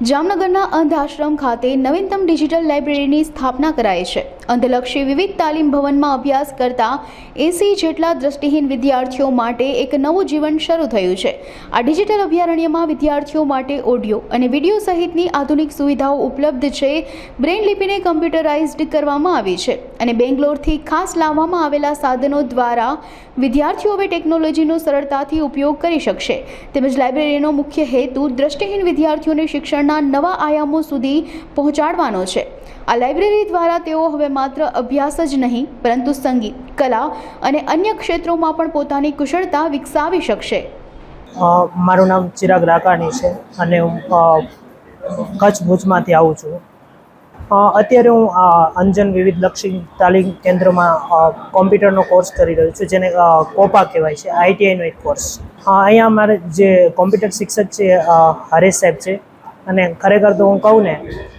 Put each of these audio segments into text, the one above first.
જામનગરના અંધ આશ્રમ ખાતે નવીનતમ ડિજિટલ લાઇબ્રેરીની સ્થાપના કરાઈ છે. અંધલક્ષી વિવિધ તાલીમ ભવનમાં અભ્યાસ કરતા એસી જેટલા દ્રષ્ટિહીન વિદ્યાર્થીઓ માટે એક નવું જીવન શરૂ થયું છે. આ ડિજિટલ અભયારણ્યમાં વિદ્યાર્થીઓ માટે ઓડિયો અને વીડિયો સહિતની આધુનિક સુવિધાઓ ઉપલબ્ધ છે બ્રેન લિપિને કમ્પ્યુટરાઇઝ્ડ કરવામાં આવી છે અને બેંગ્લોરથી ખાસ લાવવામાં આવેલા સાધનો દ્વારા વિદ્યાર્થીઓ હવે ટેકનોલોજીનો સરળતાથી ઉપયોગ કરી શકશે. તેમજ લાઇબ્રેરીનો મુખ્ય હેતુ દ્રષ્ટિહીન વિદ્યાર્થીઓને શિક્ષણના નવા આયામો સુધી પહોંચાડવાનો છે. આ લાઇબ્રેરી દ્વારા તેઓ હવે માત્ર અભ્યાસ જ નહીં, પરંતુ સંગીત, કલા અને અન્ય ક્ષેત્રોમાં પણ પોતાની કુશળતા વિકસાવી શકશે. મારું નામ ચિરાગ રાકાણી છે અને હું કચ્છ ભુજમાંથી આવું છું. અત્યારે હું અંજન વિવિધ લક્ષી તાલીમ કેન્દ્રમાં કોમ્પ્યુટરનો કોર્સ કરી રહ્યો છું, જેને કોપા કહેવાય છે, આઈટીઆઈનો એક કોર્સ. અહીંયા મારે જે કોમ્પ્યુટર શિક્ષક છે હરેશ સાહેબ છે. અને ખરેખર તો હું કહું ને,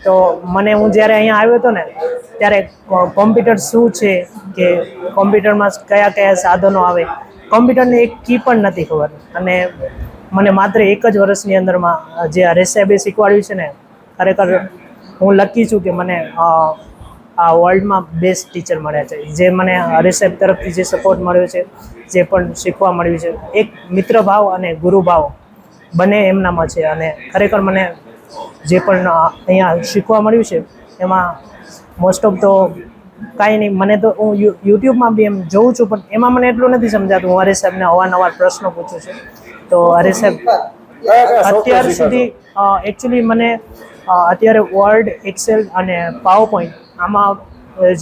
તો મને હું જ્યારે અહીંયા આવ્યો હતો ને, ત્યારે કોમ્પ્યુટર શું છે કે કોમ્પ્યુટરમાં કયા કયા સાધનો આવે, કોમ્પ્યુટરની એક કી પણ નથી ખબર. અને મને માત્ર એક જ વર્ષની અંદરમાં જે હરેશ સાહેબે શીખવાડ્યું છે ને, ખરેખર હું લકી છું કે મને આ વર્લ્ડમાં બેસ્ટ ટીચર મળ્યા છે. જે મને હરેશ તરફથી જે સપોર્ટ મળ્યો છે, જે પણ શીખવા મળ્યું છે, એક મિત્રભાવ અને ગુરુભાવ બંને એમનામાં છે. અને ખરેખર મને જે પણ અહીંયા શીખવા મળ્યું છે એમાં મોસ્ટ ઓફ તો કાંઈ નહીં. મને તો હું યુટ્યુબમાં બી એમ જોઉં છું પણ એમાં મને એટલું નથી સમજાતું. હું હરેશ સાહેબને અવારનવાર પ્રશ્નો પૂછું છું. તો હરેશ સાહેબ અત્યાર સુધી એકચ્યુઅલી મને અત્યારે વર્ડ એક્સેલ અને પાવર પોઈન્ટ આમાં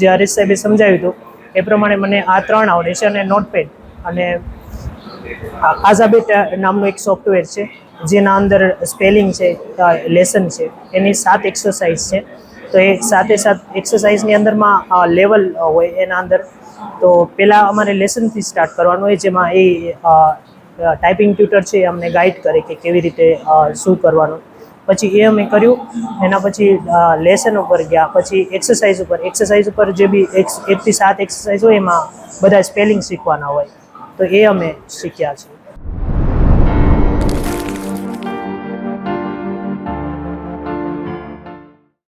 જે હરેશ સાહેબે સમજાવ્યું હતું એ પ્રમાણે મને આ ત્રણ આવડે છે અને નોટપેડ અને આઝાબેટ નામનું એક સોફ્ટવેર છે. જેના અંદર સ્પેલિંગ છે લેસન છે, એની સાત એક્સરસાઇઝ છે. તો એ સાતે સાત એક્સરસાઇઝની અંદરમાં લેવલ હોય એના અંદર. તો પહેલાં અમારે લેસનથી સ્ટાર્ટ કરવાનું હોય, જેમાં એ ટાઈપિંગ ટ્યુટર છે એ અમને ગાઈડ કરે કે કેવી રીતે શું કરવાનું. પછી એ અમે કર્યું. એના પછી લેસન ઉપર ગયા. પછી એક્સરસાઇઝ ઉપર. એક્સરસાઇઝ ઉપર જે બી એક એકથી સાત એક્સરસાઇઝ હોય, એમાં બધા સ્પેલિંગ શીખવાના હોય. તો એ અમે શીખ્યા છીએ.